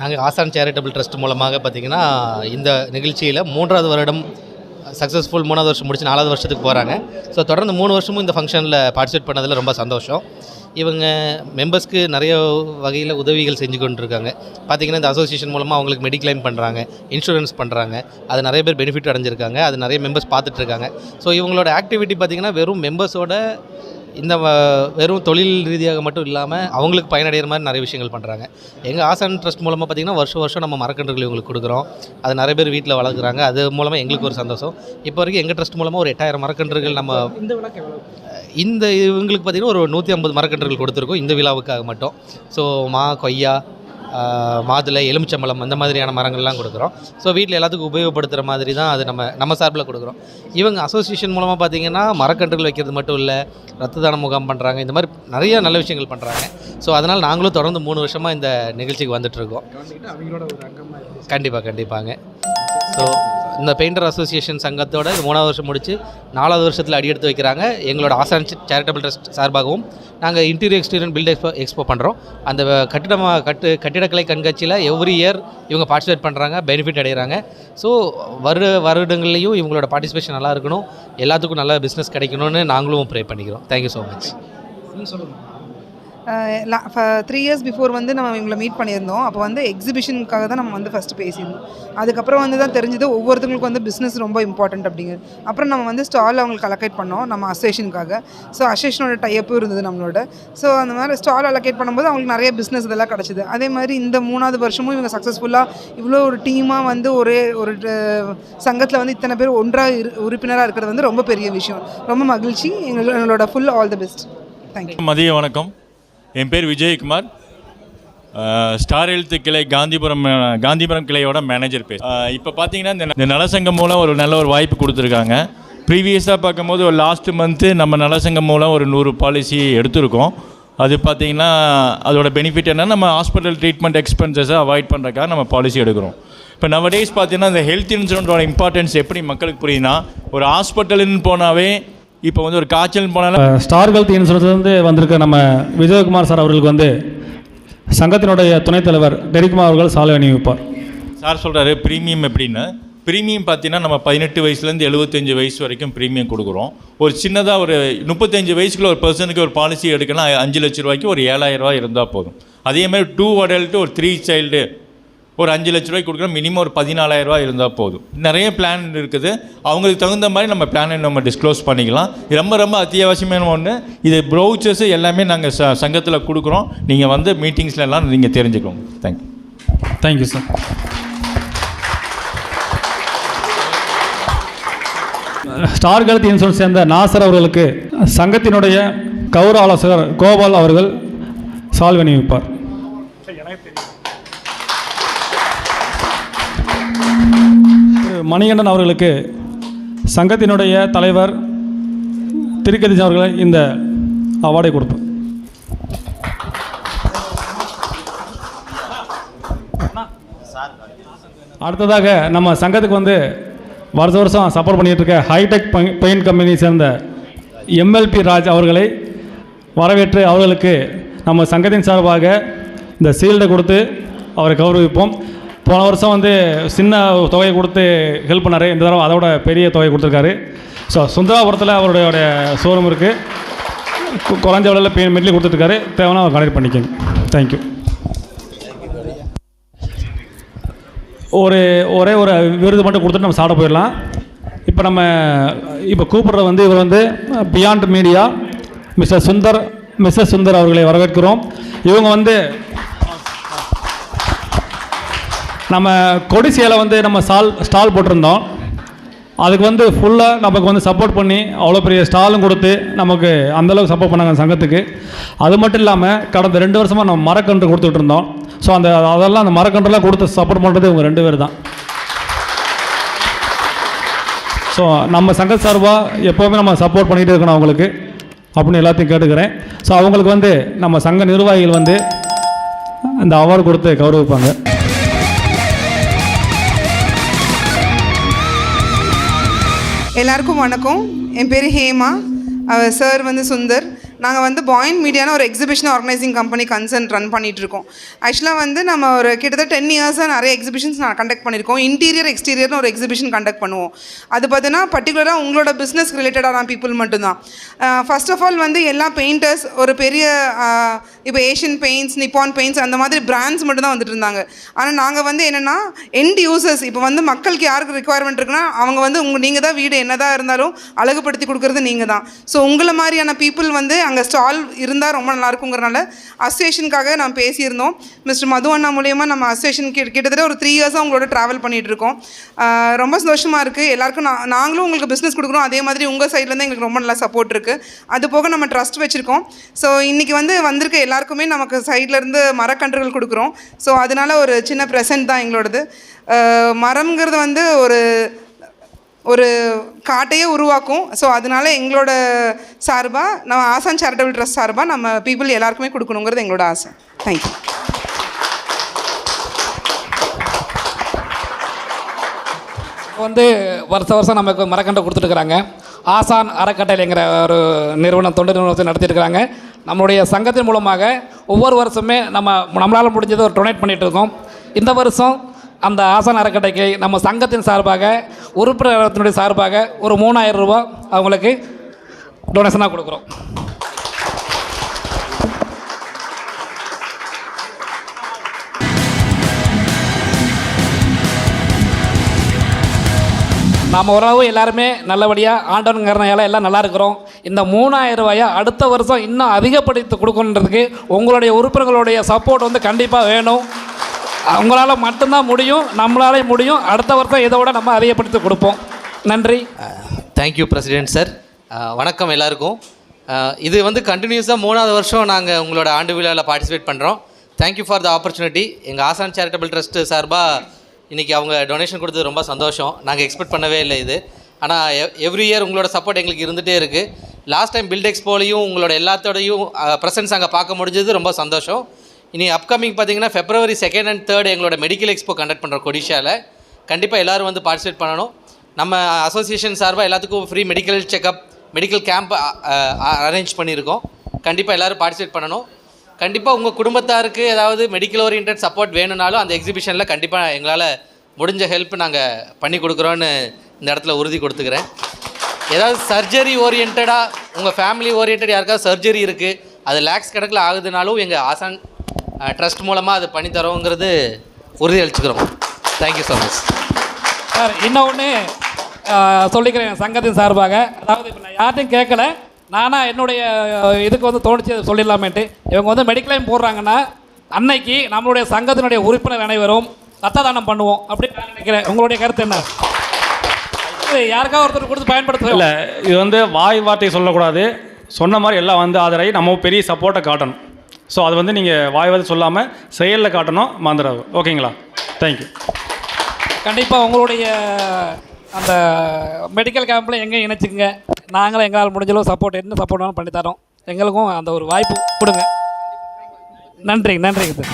நாங்கள் ஆசான் charitable trust மூலமாக பார்த்திங்கன்னா இந்த நிகழ்ச்சியில் மூன்றாவது வருடம் சக்ஸஸ்ஃபுல் மூணாவது வருஷம் முடிச்சு நாலாவது வருஷத்துக்கு போகிறாங்க ஸோ தொடர்ந்து மூணு வருஷமும் இந்த ஃபங்க்ஷனில் பார்ட்டிசிபேட் பண்ணதில் ரொம்ப சந்தோஷம். இவங்க மெம்பர்ஸ்க்கு நிறைய வகையில் உதவிகள் செஞ்சு கொண்டிருக்காங்க. பார்த்திங்கன்னா இந்த அசோசியேஷன் மூலமாக அவங்களுக்கு மெடிக்ளைம் பண்ணுறாங்க இன்சூரன்ஸ் பண்ணுறாங்க அது நிறைய பேர் பெனிஃபிட் அடைஞ்சிருக்காங்க. அது நிறைய மெம்பர்ஸ் பார்த்துட்ருக்காங்க ஸோ இவங்களோட ஆக்டிவிட்டி பார்த்திங்கன்னா வெறும் மெம்பர்ஸோட இந்த வெறும் தொழில் ரீதியாக மட்டும் இல்லாமல் அவங்களுக்கு பயனடைகிற மாதிரி நிறைய விஷயங்கள் பண்ணுறாங்க எங்கள் ஆசான் ட்ரஸ்ட் மூலமாக பார்த்திங்கன்னா வருஷம் வருஷம் நம்ம மரக்கன்றுகள் இவங்களுக்கு கொடுக்குறோம். அது நிறைய பேர் வீட்டில் வளர்க்குறாங்க. அது மூலமாக எங்களுக்கு ஒரு சந்தோஷம். இப்போ வரைக்கும் எங்கள் ட்ரஸ்ட் மூலமாக ஒரு எட்டாயிரம் மரக்கன்றுகள் நம்ம இந்த இவங்களுக்கு பார்த்திங்கன்னா ஒரு நூற்றி ஐம்பது மரக்கன்றுகள் கொடுத்துருக்கோம். இந்த விழாவுக்காக மட்டும். ஸோ மா கொய்யா மாதுளை எலுமிச்சம்பழம் அந்த மாதிரியான மரங்கள்லாம் கொடுக்குறோம். ஸோ வீட்டில் எல்லாத்துக்கும் உபயோகப்படுத்துகிற மாதிரி தான் அது நம்ம நம்ம சார்பில் கொடுக்குறோம். இவங்க அசோசியேஷன் மூலமாக பார்த்தீங்கன்னா மரக்கன்றுகள் வைக்கிறது மட்டும் இல்லை ரத்த தான முகாம் பண்ணுறாங்க இந்த மாதிரி நிறைய நல்ல விஷயங்கள் பண்ணுறாங்க ஸோ அதனால் நாங்களும் தொடர்ந்து மூணு வருஷமாக இந்த நிகழ்ச்சிக்கு வந்துட்டுருக்கோம் கண்டிப்பாக கண்டிப்பாங்க. ஸோ இந்த பெயிண்டர் அசோசியேஷன் சங்கத்தோட மூணாவது வருஷம் முடித்து நாலாவது வருஷத்தில் அடி எடுத்து வைக்கிறாங்க. எங்களோட ஆசான் சேரிட்டபிள் ட்ரஸ்ட் சார்பாகவும் நாங்கள் interior exterior build expo expo பண்ணுறோம் அந்த கட்டிடமாக கட்டு கட்டிடக்கலை கண்காட்சியில் எவ்ரி இயர் இவங்க பார்ட்டிசிபேட் பண்ணுறாங்க பெனிஃபிட் அடைகிறாங்க ஸோ வரு வருடங்கள்லையும் இவங்களோட பார்ட்டிசிபேஷன் நல்லா இருக்கணும். எல்லாத்துக்கும் நல்ல பிஸ்னஸ் கிடைக்கணும்னு நாங்களும் ப்ரே பண்ணிக்கிறோம். தேங்க்யூ ஸோ மச் சொல்லுங்கள் த்ரீ இயர்ஸ் பிஃபோர் வந்து நம்ம இவங்களை மீட் பண்ணியிருந்தோம். அப்போ வந்து எக்ஸிபிஷனுக்காக தான் நம்ம வந்து ஃபஸ்ட்டு பேசியிருந்தோம். அதுக்கப்புறம் வந்து தான் தெரிஞ்சது ஒவ்வொருத்தங்களுக்கும் வந்து பிஸ்னஸ் ரொம்ப இம்பார்ட்டன்ட் அப்படிங்கிறது. அப்புறம் நம்ம வந்து ஸ்டால் அவங்களுக்கு அலோகேட் பண்ணோம் நம்ம அசோசியேஷனுக்காக ஸோ அசோசியேஷனோட டைப்பும் இருந்தது நம்மளோட. ஸோ அந்த மாதிரி ஸ்டால் அலோகேட் பண்ணும்போது அவங்களுக்கு நிறைய பிஸ்னஸ் இதெல்லாம் கிடச்சிது. அதே மாதிரி இந்த மூணாவது வருஷமும் இவங்க சக்ஸஸ்ஃபுல்லாக இவ்வளோ ஒரு டீமாக வந்து ஒரே ஒரு சங்கத்தில் வந்து இத்தனை பேர் ஒன்றாக இரு உறுப்பினராக இருக்கிறது வந்து ரொம்ப பெரிய விஷயம். ரொம்ப மகிழ்ச்சி. எங்களோட எங்களோட full all the best thank you மதிய வணக்கம். என் பேர் விஜயகுமார். ஸ்டார் எழுத்து கிளை காந்திபுரம் காந்திபுரம் கிளையோட மேனேஜர் பேர். இப்போ பார்த்தீங்கன்னா இந்த இந்த நலசங்கம் மூலம் ஒரு நல்ல ஒரு வாய்ப்பு கொடுத்துருக்காங்க. ப்ரீவியஸாக பார்க்கும்போது ஒரு லாஸ்ட் மந்த்து நம்ம நலசங்கம் மூலம் ஒரு நூறு பாலிசி எடுத்திருக்கோம். அது பார்த்தீங்கன்னா அதோட பெனிஃபிட் என்ன நம்ம ஹாஸ்பிட்டல் ட்ரீட்மெண்ட் எக்ஸ்பென்சஸை அவாய்ட் பண்ணுறக்காக நம்ம பாலிசி எடுக்கிறோம். இப்போ நவடேஸ் பார்த்தீங்கன்னா இந்த ஹெல்த் இன்சூரன்ஸோட இம்பார்ட்டன்ஸ் எப்படி மக்களுக்கு புரியுதுன்னா ஒரு ஹாஸ்பிட்டலுன்னு போனாவே இப்போ வந்து ஒரு காய்ச்சல் போனாலும் ஸ்டார் ஹெல்த் இன்சூரன்ஸ்லேருந்து வந்திருக்க நம்ம விஜயகுமார் சார் அவர்களுக்கு வந்து சங்கத்தினுடைய துணைத் தலைவர் டெரிக்குமார் அவர்கள் சாலை அணிவிப்பார். சார் சொல்கிறாரு ப்ரீமியம் எப்படின்னு ப்ரீமியம் பார்த்தீங்கன்னா நம்ம பதினெட்டு வயசுலேருந்து எழுபத்தஞ்சு வயசு வரைக்கும் ப்ரீமியம் கொடுக்குறோம். ஒரு சின்னதாக ஒரு முப்பத்தஞ்சு வயசுக்குள்ள ஒரு பர்சனுக்கு ஒரு பாலிசி எடுக்கணும் அஞ்சு லட்ச ரூபாய்க்கு ஒரு ஏழாயிரம் ரூபாய் இருந்தால் போதும். அதே மாதிரி டூ அடல்ட்டு ஒரு த்ரீ சைல்டு ஒரு அஞ்சு லட்ச ரூபாய்க்கு கொடுக்குறோம் மினிமம் ஒரு பதினாலாயிரம் ரூபாய் இருந்தால் போதும். நிறைய பிளான் இருக்குது. அவங்களுக்கு தகுந்த மாதிரி நம்ம பிளானை நம்ம டிஸ்க்ளோஸ் பண்ணிக்கலாம். இது ரொம்ப ரொம்ப அத்தியாவசியமான ஒன்று இது ப்ரௌச்சர்ஸ் எல்லாமே நாங்கள் ச சங்கத்தில் கொடுக்குறோம். நீங்கள் வந்து மீட்டிங்ஸ்ல எல்லாம் நீங்கள் தெரிஞ்சுக்கோங்க. Thank you thank you sir star health insurance சேர்ந்த நாசர் அவர்களுக்கு சங்கத்தினுடைய கௌரவ ஆலோசகர் கோபால் அவர்கள் சால்வை அணிவிப்பார் திரு மணிகண்டன் அவர்களுக்கு சங்கத்தினுடைய தலைவர் திருக்கதிஜன் அவர்களை இந்த அவார்டை கொடுப்போம். அடுத்ததாக நம்ம சங்கத்துக்கு வந்து வருஷ வருஷம் சப்போர்ட் பண்ணிகிட்டு இருக்க ஹைடெக் பெயிண்ட் கம்பெனி சேர்ந்த எம்எல்பி ராஜ் அவர்களை வரவேற்று அவர்களுக்கு நம்ம சங்கத்தின் சார்பாக இந்த சீல்டை கொடுத்து அவரை கௌரவிப்போம். போன வருஷம் வந்து சின்ன தொகையை கொடுத்து ஹெல்ப் பண்ணார். இந்த தடவை அதோட பெரிய தொகை கொடுத்துருக்காரு. ஸோ சுந்தராபுரத்தில் அவருடைய ஷோரூம் இருக்குது குறைஞ்ச விலையில் பே மெட்லி கொடுத்துருக்காரு. தேவைன்னா அவர் கனெக்ட் பண்ணிக்கோங்க. தேங்க்யூ ஒரு ஒரே ஒரு விருது மட்டும் கொடுத்துட்டு நம்ம சாப்பிட போயிடலாம். இப்போ நம்ம இப்போ கூப்பிட்ற வந்து இவர் வந்து beyond media mister Sundar mister Sundar அவர்களை வரவேற்கிறோம். இவங்க வந்து நம்ம கொடிசியில் வந்து நம்ம ஸ்டால் ஸ்டால் போட்டிருந்தோம். அதுக்கு வந்து ஃபுல்லாக நமக்கு வந்து சப்போர்ட் பண்ணி அவ்வளோ பெரிய ஸ்டாலும் கொடுத்து நமக்கு அந்தளவுக்கு சப்போர்ட் பண்ணாங்க சங்கத்துக்கு. அது மட்டும் இல்லாமல் கடந்த ரெண்டு வருஷமாக நம்ம மரக்கன்று கொடுத்துட்டு இருந்தோம் ஸோ அந்த அதெல்லாம் அந்த மரக்கன்றுலாம் கொடுத்து சப்போர்ட் பண்ணுறது இவங்க ரெண்டு பேர் தான். ஸோ நம்ம சங்க சார்பாக எப்போவுமே நம்ம சப்போர்ட் பண்ணிகிட்டு இருக்கணும் அவங்களுக்கு அப்படின்னு எல்லாத்தையும் கேட்டுக்கிறேன். ஸோ அவங்களுக்கு வந்து நம்ம சங்க நிர்வாகிகள் வந்து அந்த அவார்டு கொடுத்து கௌரவிப்பாங்க. எல்லாருக்கும் வணக்கம். என் பேர் ஹேமா. அவர் சார் வந்து சுந்தர். நாங்கள் வந்து பாயிண்ட் மீடியான ஒரு exhibition organising company concern run பண்ணிட்டு இருக்கோம் ஆக்சுவலாக வந்து நம்ம ஒரு கிட்டத்தட்ட டென் இயர்ஸாக நிறைய எக்ஸிபிஷன்ஸ் நான் கண்டக்ட் பண்ணியிருக்கோம். இன்டீரியர் எக்ஸ்டீரியர்னு ஒரு எக்ஸிபிஷன் கண்டக்ட் பண்ணுவோம். அது பார்த்தீங்கன்னா பர்டிகுலராக உங்களோட பிஸ்னஸ் ரிலேட்டடான பீப்புள் மட்டும்தான். ஃபர்ஸ்ட் ஆஃப் ஆல் வந்து எல்லா பெயிண்டர்ஸ் ஒரு பெரிய இப்போ ஏஷியன் பெயிண்ட்ஸ் நிப்பான் பெயிண்ட்ஸ் அந்த மாதிரி பிராண்ட்ஸ் மட்டும்தான் வந்துட்டு இருந்தாங்க. ஆனால் நாங்கள் வந்து என்னென்னா எண்ட் யூசர்ஸ் இப்போ வந்து மக்களுக்கு யாருக்கு ரிக்குவயர்மெண்ட் இருக்குன்னா அவங்க வந்து உங்கள் நீங்கள் தான் வீடு என்னதான் இருந்தாலும் அழகுபடுத்தி கொடுக்குறது நீங்கள் தான் ஸோ உங்களை மாதிரியான பீப்புள் வந்து அங்கே ஸ்டால் இருந்தால் ரொம்ப நல்லா இருக்குங்கிறனால அசோசியேஷனுக்காக நான் பேசியிருந்தோம். மிஸ்டர் மது அண்ணா மூலியமாக நம்ம அசோசியேஷன் கிட்ட கிட்டத்தட்ட ஒரு த்ரீ இயர்ஸாக உங்களோட ட்ராவல் பண்ணிகிட்ருக்கோம் ரொம்ப சந்தோஷமாக இருக்குது எல்லாருக்கும் நான் நாங்களும் உங்களுக்கு பிஸ்னஸ் கொடுக்குறோம். அதே மாதிரி உங்கள் சைட்லேருந்து எங்களுக்கு ரொம்ப நல்லா சப்போர்ட் இருக்குது அது போக நம்ம ட்ரஸ்ட் வச்சுருக்கோம். ஸோ இன்றைக்கி வந்து வந்திருக்க எல்லாருக்குமே நமக்கு சைட்லேருந்து மரக்கன்றுகள் கொடுக்குறோம். ஸோ அதனால் ஒரு சின்ன ப்ரெசன்ட் தான் எங்களோடது. மரம்ங்கிறது வந்து ஒரு ஒரு காட்டையே உருவாக்கும். ஸோ அதனால எங்களோட சார்பாக நம்ம ஆசான் சேரிட்டபிள் ட்ரஸ்ட் சார்பாக நம்ம பீப்புள் எல்லாருக்குமே கொடுக்கணுங்கிறது எங்களோட ஆசை. தேங்க்யூ வந்து வருஷ வருஷம் நமக்கு மரக்கண்டை கொடுத்துட்டுருக்குறாங்க. ஆசான் அறக்கட்டளைங்கிற ஒரு நிறுவனம் தொண்டு நிறுவனத்தை நடத்திட்டுருக்குறாங்க. நம்மளுடைய சங்கத்தின் மூலமாக ஒவ்வொரு வருஷமே நம்ம நம்மளால் முடிஞ்சதை ஒரு டொனேட் பண்ணிகிட்டு இருக்கோம் இந்த வருஷம் அந்த ஆசான் அறக்கட்டைக்கு நம்ம சங்கத்தின் சார்பாக உறுப்பினரத்தினுடைய சார்பாக ஒரு மூணாயிரம் ரூபாய் அவங்களுக்கு டொனேஷனாக கொடுக்குறோம். நாம் உறவு எல்லாருமே நல்லபடியாக ஆண்டவனுங்கிறனால எல்லாம் நல்லா இருக்கிறோம். இந்த மூணாயிரம் ரூபாயை அடுத்த வருஷம் இன்னும் அதிகப்படுத்தி கொடுக்கணுன்றதுக்கு உங்களுடைய உறுப்பினர்களுடைய சப்போர்ட் வந்து கண்டிப்பாக வேணும். அவங்களால மட்டும்தான் முடியும் நம்மளாலே முடியும். அடுத்த வருஷம் இதோட விட நம்ம அதிகப்படுத்தி கொடுப்போம். நன்றி. தேங்க்யூ பிரசிடென்ட் சார் வணக்கம் எல்லாருக்கும். இது வந்து கண்டினியூஸாக மூணாவது வருஷம் நாங்கள் உங்களோட ஆண்டு விழாவில் பார்ட்டிசிபேட் பண்ணுறோம் தேங்க்யூ ஃபார் த ஆப்பர்ச்சுனிட்டி எங்கள் ஆசான் சேரிட்டபிள் ட்ரஸ்ட்டு சார்பாக இன்றைக்கி அவங்க டொனேஷன் கொடுத்தது ரொம்ப சந்தோஷம். நாங்கள் எக்ஸ்பெக்ட் பண்ணவே இல்லை இது. ஆனால் எவ்ரி இயர் உங்களோட சப்போர்ட் எங்களுக்கு இருந்துகிட்டே இருக்குது லாஸ்ட் டைம் பில்ட் எக்ஸ்போலையும் உங்களோட எல்லாத்தோடையும் ப்ரெசன்ஸ் அங்கே பார்க்க முடிஞ்சது ரொம்ப சந்தோஷம். இனி அப்கமிங் பார்த்தீங்கன்னா ஃபெப்ரவரி செகண்ட் அண்ட் தேர்ட் எங்களோட மெடிக்கல் எக்ஸ்போ கண்டக்ட் பண்ணுறோம் கொடிஷாவில் கண்டிப்பாக எல்லோரும் வந்து பார்ட்டிசிபேட் பண்ணணும். நம்ம அசோசியேஷன் சார்பாக எல்லாத்துக்கும் free medical checkup medical camp arrange பண்ணியிருக்கோம். கண்டிப்பாக எல்லோரும் பார்ட்டிசிபேட் பண்ணணும். கண்டிப்பாக உங்கள் குடும்பத்தாருக்கு ஏதாவது மெடிக்கல் ஓரியன்ட் சப்போர்ட் வேணும்னாலும் அந்த எக்ஸிபிஷனில் கண்டிப்பாக எங்களால் முடிஞ்ச ஹெல்ப் நாங்கள் பண்ணி கொடுக்குறோன்னு இந்த இடத்துல உறுதி கொடுத்துக்கிறேன். ஏதாவது சர்ஜரி ஓரியன்டாக உங்கள் ஃபேமிலி ஓரியன்ட் யாருக்காவது சர்ஜரி இருக்குது அது லேக்ஸ் கணக்கில் ஆகுதுனாலும் எங்கள் ஆசான் ட்ரஸ்ட் மூலமாக அது பண்ணி தரோங்கிறது உறுதி அளிச்சுக்கிறோம். Thank you so much sir இன்னொன்று சொல்லிக்கிறேன் சங்கத்தின் சார்பாக. அதாவது இப்போ நான் யார்ட்டையும் கேட்கல. நானாக என்னுடைய இதுக்கு வந்து தோணுச்சு அதை சொல்லிடலாமேன்ட்டு. இவங்க வந்து மெடிக்ளைம் போடுறாங்கன்னா அன்னைக்கு நம்மளுடைய சங்கத்தினுடைய உறுப்பினர் அனைவரும் ரத்த தானம் பண்ணுவோம் அப்படின்னு நான் நினைக்கிறேன். உங்களுடைய கருத்து என்ன? இது யாருக்காவது ஒருத்தர் கொடுத்து பயன்படுத்த இல்லை இது வந்து வாய் வார்த்தை சொல்லக்கூடாது. சொன்ன மாதிரி எல்லாம் வந்து ஆதரவை நம்ம பெரிய சப்போர்ட்டை காட்டணும். ஸோ அது வந்து நீங்கள் வாய்வாத சொல்லாமல் செயலில் காட்டணும் மந்திரம். ஓகேங்களா? தேங்க்யூ கண்டிப்பாக உங்களுடைய அந்த மெடிக்கல் கேம்பில் எங்கே இணைச்சிக்கங்க. நாங்களும் எங்களால் முடிஞ்சளவு சப்போர்ட் என்ன சப்போர்ட் வேணாலும் பண்ணித்தரோம் எங்களுக்கும் அந்த ஒரு வாய்ப்பு கொடுங்க. நன்றிங்க நன்றிங்க சார்.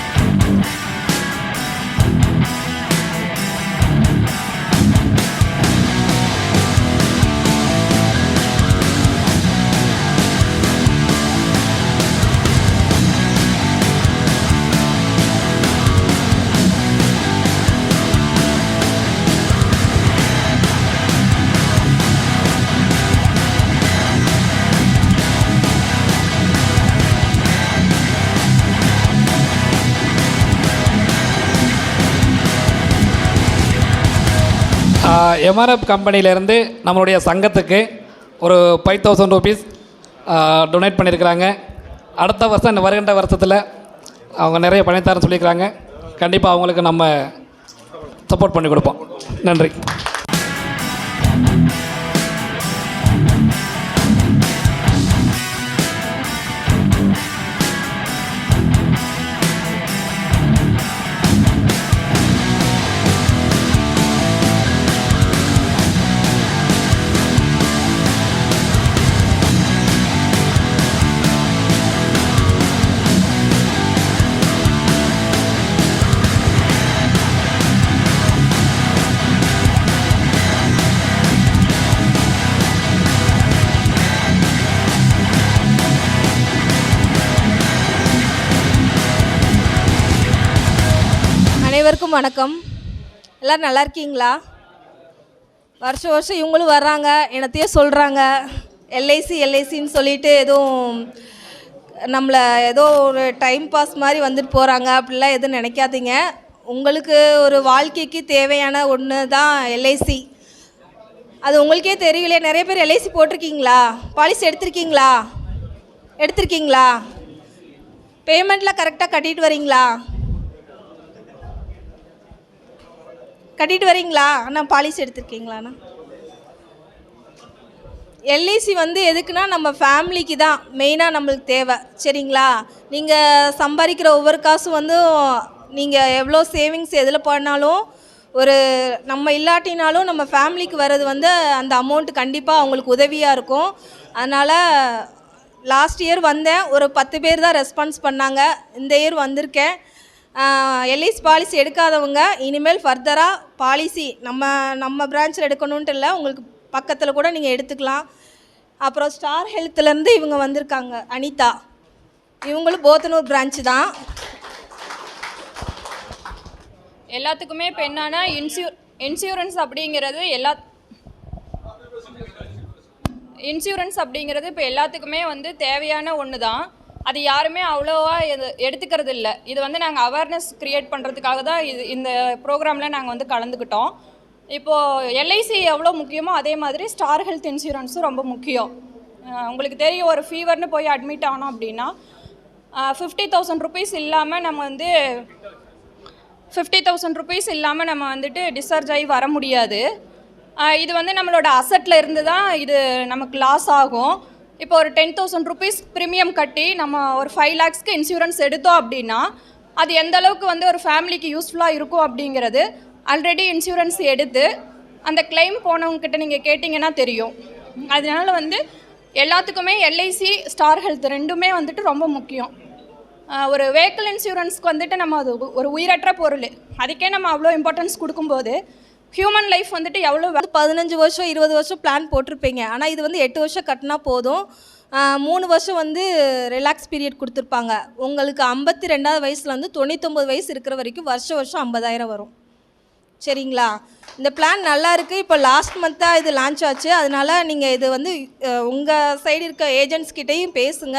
எம்ஆர்எஃப் கம்பெனியிலேருந்து நம்மளுடைய சங்கத்துக்கு ஒரு ஃபைவ் தௌசண்ட் ருபீஸ் டொனேட் பண்ணியிருக்கிறாங்க. அடுத்த வருஷம் இந்த வருகின்ற வருஷத்தில் அவங்க நிறைய பண்ணித்தரேன்னு சொல்லியிருக்கிறாங்க. கண்டிப்பாக அவங்களுக்கு நம்ம சப்போர்ட் பண்ணி கொடுப்போம். நன்றி. வணக்கம். எல்லோரும் நல்லா இருக்கீங்களா? வருஷம் வருஷம் இவங்களும் வர்றாங்க. என்னத்தையும் சொல்கிறாங்க எல்ஐசி எல்ஐசின்னு சொல்லிட்டு எதுவும் நம்மளை ஏதோ ஒரு டைம் பாஸ் மாதிரி வந்துட்டு போகிறாங்க அப்படிலாம் எதுவும் நினைக்காதீங்க. உங்களுக்கு ஒரு வாழ்க்கைக்கு தேவையான ஒன்று தான் எல்ஐசி அது உங்களுக்கே தெரியலையே. நிறைய பேர் எல்ஐசி போட்டிருக்கீங்களா? பாலிசி எடுத்திருக்கீங்களா? எடுத்திருக்கீங்களா? பேமெண்ட்லாம் கரெக்டாக கட்டிட்டு வரீங்களா? கட்டிட்டு வரீங்களா? அண்ணா பாலிசி எடுத்திருக்கீங்களாண்ணா எல்ஐசி வந்து எதுக்குன்னா நம்ம ஃபேமிலிக்கு தான். மெயினாக நம்மளுக்கு தேவை. சரிங்களா? நீங்கள் சம்பாதிக்கிற ஒவ்வொரு காசும் வந்து நீங்கள் எவ்வளோ சேவிங்ஸ் எதில் பண்ணாலும் ஒரு நம்ம இல்லாட்டினாலும் நம்ம ஃபேமிலிக்கு வர்றது வந்து அந்த அமௌண்ட் கண்டிப்பாக அவங்களுக்கு உதவியாக இருக்கும். அதனால் லாஸ்ட் இயர் வந்தேன். ஒரு பத்து பேர் தான் ரெஸ்பான்ஸ் பண்ணாங்க. இந்த இயர் வந்திருக்கேன். எல்இஸ் பாலிசி எடுக்காதவங்க இனிமேல் ஃபர்தராக பாலிசி நம்ம நம்ம பிரான்ச்சில் எடுக்கணுன்ட்டு இல்லை உங்களுக்கு பக்கத்தில் கூட நீங்கள் எடுத்துக்கலாம். அப்புறம் ஸ்டார் ஹெல்த்லேருந்து இவங்க வந்திருக்காங்க அனிதா. இவங்களும் போத்தனூர் பிரான்ச்சு தான். எல்லாத்துக்குமே இப்போ என்னன்னா இன்சூ இன்சூரன்ஸ் அப்படிங்கிறது எல்லா இன்சூரன்ஸ் அப்படிங்கிறது இப்போ எல்லாத்துக்குமே வந்து தேவையான ஒன்று தான் அது யாருமே அவ்வளோவா இது எடுத்துக்கிறது இல்லை இது வந்து நாங்கள் அவேர்னஸ் க்ரியேட் பண்ணுறதுக்காக தான் இது இந்த ப்ரோக்ராமில் நாங்கள் வந்து கலந்துக்கிட்டோம். இப்போது எல்ஐசி எவ்வளோ முக்கியமோ அதே மாதிரி ஸ்டார் ஹெல்த் இன்சூரன்ஸும் ரொம்ப முக்கியம். உங்களுக்கு தெரியும் ஒரு ஃபீவர்னு போய் அட்மிட் ஆனோம் அப்படின்னா ஃபிஃப்டி தௌசண்ட் ருபீஸ் இல்லாமல் நம்ம வந்து ஃபிஃப்டி தௌசண்ட் ருபீஸ் இல்லாமல் நம்ம வந்துட்டு டிஸ்சார்ஜ் ஆகி வர முடியாது. இது வந்து நம்மளோட அசட்டில் இருந்து தான் இது நமக்கு லாஸ் ஆகும். இப்போ ஒரு டென் தௌசண்ட் ருபீஸ் ப்ரீமியம் கட்டி நம்ம ஒரு ஃபைவ் லேக்ஸ்க்கு இன்சூரன்ஸ் எடுத்தோம் அப்படின்னா அது எந்த அளவுக்கு வந்து ஒரு ஃபேமிலிக்கு யூஸ்ஃபுல்லாக இருக்கும் அப்படிங்கிறது ஆல்ரெடி இன்சூரன்ஸ் எடுத்து அந்த கிளைம் போனவங்கக்கிட்ட நீங்கள் கேட்டிங்கன்னா தெரியும். அதனால வந்து எல்லாத்துக்குமே எல்ஐசி ஸ்டார் ஹெல்த் ரெண்டுமே வந்துட்டு ரொம்ப முக்கியம். ஒரு வெஹிக்கிள் இன்சூரன்ஸ்க்கு வந்துட்டு நம்ம அது ஒரு உயிரற்ற பொருள். அதுக்கே நம்ம அவ்வளோ இம்பார்ட்டன்ஸ் கொடுக்கும்போது ஹியூமன் லைஃப் வந்துட்டு எவ்வளோ வந்து பதினஞ்சு வருஷம் இருபது வருஷம் பிளான் போட்டிருப்பீங்க. ஆனால் இது வந்து எட்டு வருஷம் கட்டினா போதும். மூணு வருஷம் வந்து ரிலாக்ஸ் பீரியட் கொடுத்துருப்பாங்க. உங்களுக்கு ஐம்பத்தி ரெண்டாவது வயசில் வந்து தொண்ணூத்தொம்பது வயசு இருக்கிற வரைக்கும் வருஷம் வருஷம் ஐம்பதாயிரம் வரும். சரிங்களா? இந்த பிளான் நல்லா இருக்குது இப்போ லாஸ்ட் மந்த்தாக இது லான்ச் ஆச்சு. அதனால நீங்கள் இது வந்து உங்கள் சைடு இருக்க ஏஜென்ட்ஸ் கிட்டேயும் பேசுங்க.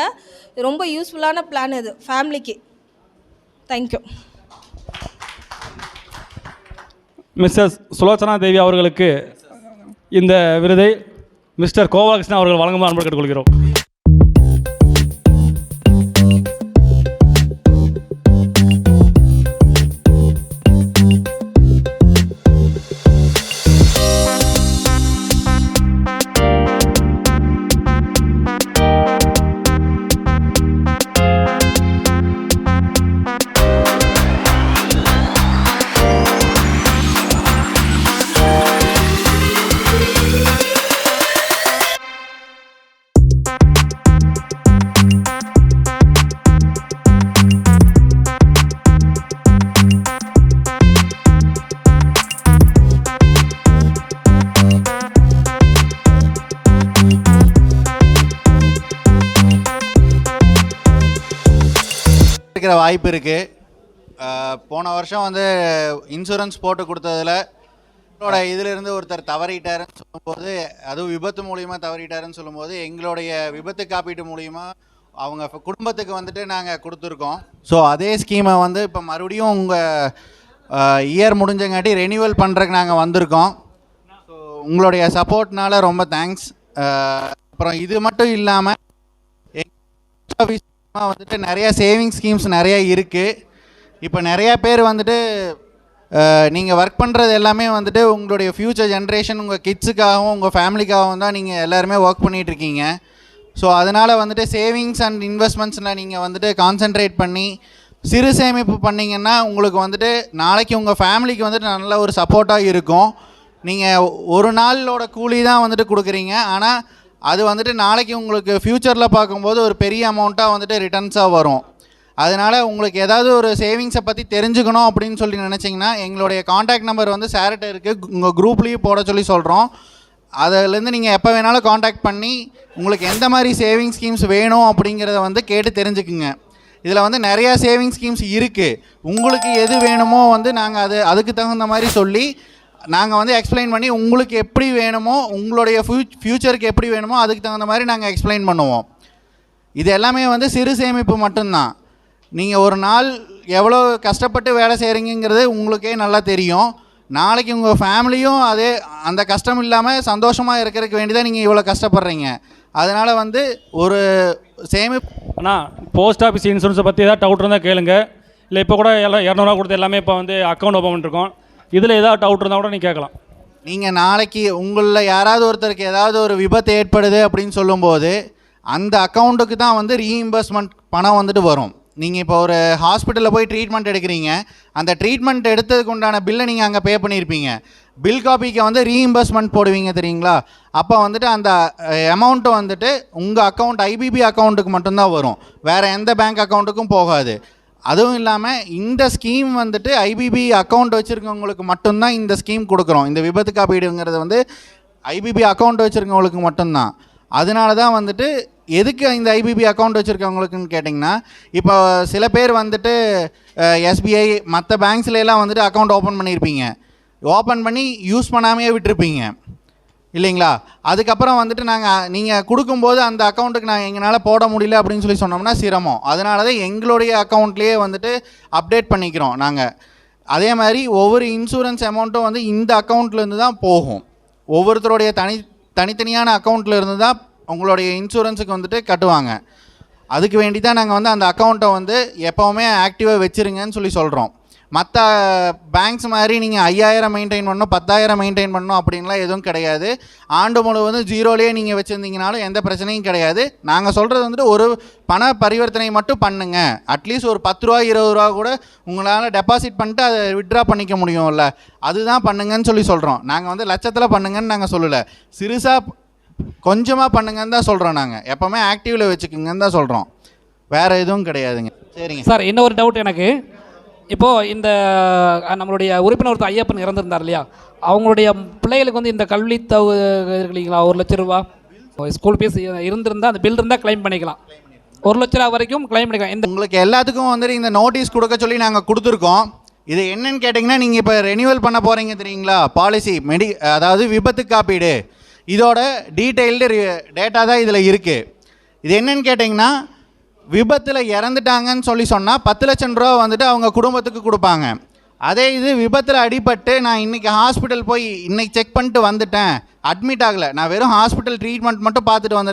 ரொம்ப யூஸ்ஃபுல்லான பிளான் இது ஃபேமிலிக்கு தேங்க்யூ மிஸ்ஸஸ் சுலோச்சனா தேவி அவர்களுக்கு இந்த விருதை மிஸ்டர் கோபாலகிருஷ்ணன் அவர்கள் வழங்குமாறு அன்பு கேட்டுக்கொள்கிறோம். கிடைக்கிற வாய்ப்பு இருக்குது போன வருஷம் வந்து இன்சூரன்ஸ் போட்டு கொடுத்ததுல எங்களோட இதிலிருந்து ஒருத்தர் தவறிட்டாருன்னு சொல்லும்போது அதுவும் விபத்து மூலியமாக தவறிட்டாருன்னு சொல்லும்போது எங்களுடைய விபத்து காப்பீட்டு மூலியமாக அவங்க குடும்பத்துக்கு வந்துட்டு நாங்கள் கொடுத்துருக்கோம். ஸோ அதே ஸ்கீமை வந்து இப்போ மறுபடியும் உங்கள் இயர் முடிஞ்சங்காட்டி ரெனியூவல் பண்ணுறதுக்கு நாங்கள் வந்திருக்கோம். ஸோ உங்களுடைய சப்போர்ட்னால ரொம்ப தேங்க்ஸ் அப்புறம் இது மட்டும் இல்லாமல் ஆஃபீஸ் வந்துட்டு நிறையா சேவிங் ஸ்கீம்ஸ் நிறையா இருக்குது இப்போ நிறையா பேர் வந்துட்டு நீங்கள் ஒர்க் பண்ணுறது எல்லாமே வந்துட்டு உங்களுடைய ஃப்யூச்சர் ஜென்ரேஷன் உங்கள் கிட்ஸுக்காகவும் உங்கள் ஃபேமிலிக்காகவும் தான் நீங்கள் எல்லாருமே ஒர்க் பண்ணிகிட்ருக்கீங்க ஸோ அதனால் வந்துட்டு சேவிங்ஸ் அண்ட் இன்வெஸ்ட்மெண்ட்ஸில் நீங்கள் வந்துட்டு கான்சென்ட்ரேட் பண்ணி சிறு சேமிப்பு பண்ணிங்கன்னா உங்களுக்கு வந்துட்டு நாளைக்கு உங்கள் ஃபேமிலிக்கு வந்துட்டு நல்ல ஒரு சப்போர்ட்டாக இருக்கும். நீங்கள் ஒரு நாளோட கூலி தான் வந்துட்டு கொடுக்குறீங்க. ஆனால் அது வந்துட்டு நாளைக்கு உங்களுக்கு ஃப்யூச்சரில் பார்க்கும்போது ஒரு பெரிய அமௌண்ட்டாக வந்துட்டு ரிட்டர்ன்ஸாக வரும். அதனால் உங்களுக்கு ஏதாவது ஒரு சேவிங்ஸை பற்றி தெரிஞ்சுக்கணும் அப்படின்னு சொல்லி நினச்சிங்கன்னா எங்களுடைய காண்டாக்ட் நம்பர் வந்து சேரட்ட இருக்குது உங்கள் குரூப்லேயும் போட சொல்லி சொல்கிறோம் அதிலேருந்து நீங்கள் எப்போ வேணாலும் காண்டாக்ட் பண்ணி உங்களுக்கு எந்த மாதிரி சேவிங் ஸ்கீம்ஸ் வேணும் அப்படிங்கிறத வந்து கேட்டு தெரிஞ்சுக்குங்க. இதில் வந்து நிறையா சேவிங் ஸ்கீம்ஸ் இருக்குது உங்களுக்கு எது வேணுமோ வந்து நாங்கள் அது அதுக்கு தகுந்த மாதிரி சொல்லி நாங்கள் வந்து எக்ஸ்பிளைன் பண்ணி உங்களுக்கு எப்படி வேணுமோ உங்களுடைய ஃபியூ ஃப்யூச்சருக்கு எப்படி வேணுமோ அதுக்கு தகுந்த மாதிரி நாங்கள் எக்ஸ்பிளைன் பண்ணுவோம். இது எல்லாமே வந்து சிறு சேமிப்பு மட்டும்தான். நீங்கள் ஒரு நாள் எவ்வளோ கஷ்டப்பட்டு வேலை செய்கிறீங்கிறது உங்களுக்கே நல்லா தெரியும். நாளைக்கு உங்கள் ஃபேமிலியும் அதே அந்த கஷ்டம் இல்லாமல் சந்தோஷமாக இருக்கிறதுக்கு வேண்டி தான் நீங்கள் இவ்வளோ கஷ்டப்படுறீங்க. அதனால் வந்து ஒரு சேமிப்பு அண்ணா போஸ்ட் ஆஃபீஸ் இன்சூரன்ஸை பற்றி ஏதாவது டவுட் இருந்தால் கேளுங்க. இல்லை இப்போ கூட எல்லாம் இரநூறுவா கொடுத்து எல்லாமே இப்போ வந்து அக்கௌண்ட் ஓப்பன் பண்ணிருக்கோம் இதில் ஏதாவது டவுட் இருந்தால் கூட நீ கேட்கலாம். நீங்கள் நாளைக்கு உங்களில் யாராவது ஒருத்தருக்கு ஏதாவது ஒரு விபத்து ஏற்படுது அப்படின்னு சொல்லும்போது அந்த அக்கௌண்ட்டுக்கு தான் வந்து ரீஇம்பர்ஸ்மெண்ட் பணம் வந்துட்டு வரும். நீங்கள் இப்போ ஒரு ஹாஸ்பிட்டலில் போய் ட்ரீட்மெண்ட் எடுக்கிறீங்க. அந்த ட்ரீட்மெண்ட் எடுத்ததுக்கு உண்டான பில்லை நீங்கள் அங்கே பே பண்ணியிருப்பீங்க பில் காப்பிக்கு வந்து ரீஇம்பர்ஸ்மெண்ட் போடுவீங்க தெரியுங்களா? அப்போ வந்துட்டு அந்த அமௌண்ட்டு வந்துட்டு உங்கள் அக்கௌண்ட் ஐபிபி அக்கௌண்ட்டுக்கு மட்டும்தான் வரும். வேறு எந்த பேங்க் அக்கௌண்ட்டுக்கும் போகாது. அதுவும் இல்லாமல் இந்த ஸ்கீம் வந்துட்டு ஐபிபி அக்கௌண்ட் வச்சுருக்கவங்களுக்கு மட்டும்தான் இந்த ஸ்கீம் கொடுக்குறோம். இந்த விபத்து காப்பீடுங்கிறது வந்து ஐபிபி அக்கௌண்ட் வச்சுருக்கவங்களுக்கு மட்டும்தான். அதனால தான் வந்துட்டு எதுக்கு இந்த ஐபிபி அக்கௌண்ட் வச்சுருக்கவங்களுக்குன்னு கேட்டிங்கன்னா இப்போ சில பேர் வந்துட்டு எஸ்பிஐ மற்ற பேங்க்ஸ்லாம் வந்துட்டு அக்கௌண்ட் ஓப்பன் பண்ணியிருப்பீங்க ஓப்பன் பண்ணி யூஸ் பண்ணாமையே விட்டுருப்பீங்க. இல்லைங்களா? அதுக்கப்புறம் வந்துட்டு நாங்கள் நீங்கள் கொடுக்கும்போது அந்த அக்கௌண்ட்டுக்கு நாங்கள் எங்களால் போட முடியல அப்படின்னு சொல்லி சொன்னோம்னா சிரமம். அதனால தான் எங்களுடைய அக்கௌண்ட்லேயே வந்துட்டு அப்டேட் பண்ணிக்கிறோம் நாங்கள் அதே மாதிரி ஒவ்வொரு இன்சூரன்ஸ் அமௌண்ட்டும் வந்து இந்த அக்கௌண்ட்லேருந்து தான் போகும். ஒவ்வொருத்தருடைய தனி தனித்தனியான அக்கௌண்ட்லேருந்து தான் உங்களுடைய இன்சூரன்ஸுக்கு வந்துட்டு கட்டுவாங்க. அதுக்கு வேண்டி தான் நாங்கள் வந்து அந்த அக்கௌண்ட்டை வந்து எப்போவுமே ஆக்டிவாக வச்சுருங்கன்னு சொல்லி சொல்கிறோம் மற்ற பேங்க்ஸ் மாதிரி நீங்கள் ஐயாயிரம் மெயின்டைன் பண்ணணும் பத்தாயிரம் மெயின்டைன் பண்ணணும் அப்படின்லாம் எதுவும் கிடையாது. ஆண்டு முழுவதும் ஜீரோலேயே நீங்கள் வச்சுருந்தீங்கனாலும் எந்த பிரச்சனையும் கிடையாது. நாங்கள் சொல்கிறது வந்துட்டு ஒரு பண பரிவர்த்தனை மட்டும் பண்ணுங்கள் அட்லீஸ்ட் ஒரு பத்து ரூபா இருபது ரூபா கூட உங்களால் டெபாசிட் பண்ணிட்டு அதை விட்ரா பண்ணிக்க முடியும்ல. அதுதான் பண்ணுங்கன்னு சொல்லி சொல்கிறோம் நாங்கள் வந்து லட்சத்தில் பண்ணுங்கன்னு நாங்கள் சொல்லலை. சிறுசாக கொஞ்சமாக பண்ணுங்கன்னு தான் சொல்கிறோம் நாங்கள் எப்போவுமே ஆக்டிவில் வச்சுக்கோங்கன்னு தான் சொல்கிறோம் வேறு எதுவும் கிடையாதுங்க. சரிங்க. சார் இன்னொரு டவுட் எனக்கு. இப்போது இந்த நம்மளுடைய உறுப்பினர் ஒருத்தர் ஐயப்பன் இறந்துருந்தார் இல்லையா? அவங்களுடைய பிள்ளைகளுக்கு வந்து இந்த கல்வி தவு இருக்கு இல்லைங்களா ஒரு லட்ச ரூபா. ஸ்கூல் ஃபீஸ் இருந்திருந்தால் அந்த பில் இருந்தால் கிளைம் பண்ணிக்கலாம். ஒரு லட்ச ரூபா வரைக்கும் க்ளைம் பண்ணிக்கலாம். இந்த உங்களுக்கு எல்லாத்துக்கும் வந்துட்டு இந்த நோட்டீஸ் கொடுக்க சொல்லி நாங்கள் கொடுத்துருக்கோம். இது என்னன்னு கேட்டிங்கன்னா நீங்கள் இப்போ ரெனியூவல் பண்ண போகிறீங்க தெரியுங்களா? பாலிசி மெடி அதாவது விபத்து காப்பீடு. இதோட டீட்டெயில்டு டேட்டா தான் இதில் இருக்குது இது என்னன்னு கேட்டிங்கன்னா விபத்தில் இறந்துட்டாங்கன்னு சொல்லி சொன்னால் பத்து லட்சம் ரூபா வந்துட்டு அவங்க குடும்பத்துக்கு கொடுப்பாங்க. அதே இது விபத்தில் அடிபட்டு நான் இன்றைக்கி ஹாஸ்பிட்டல் போய் இன்னைக்கு செக் பண்ணிட்டு வந்துட்டேன். அட்மிட் ஆகலை. நான் வெறும் ஹாஸ்பிட்டல் ட்ரீட்மெண்ட் மட்டும் பார்த்துட்டு வந்திருக்கேன்.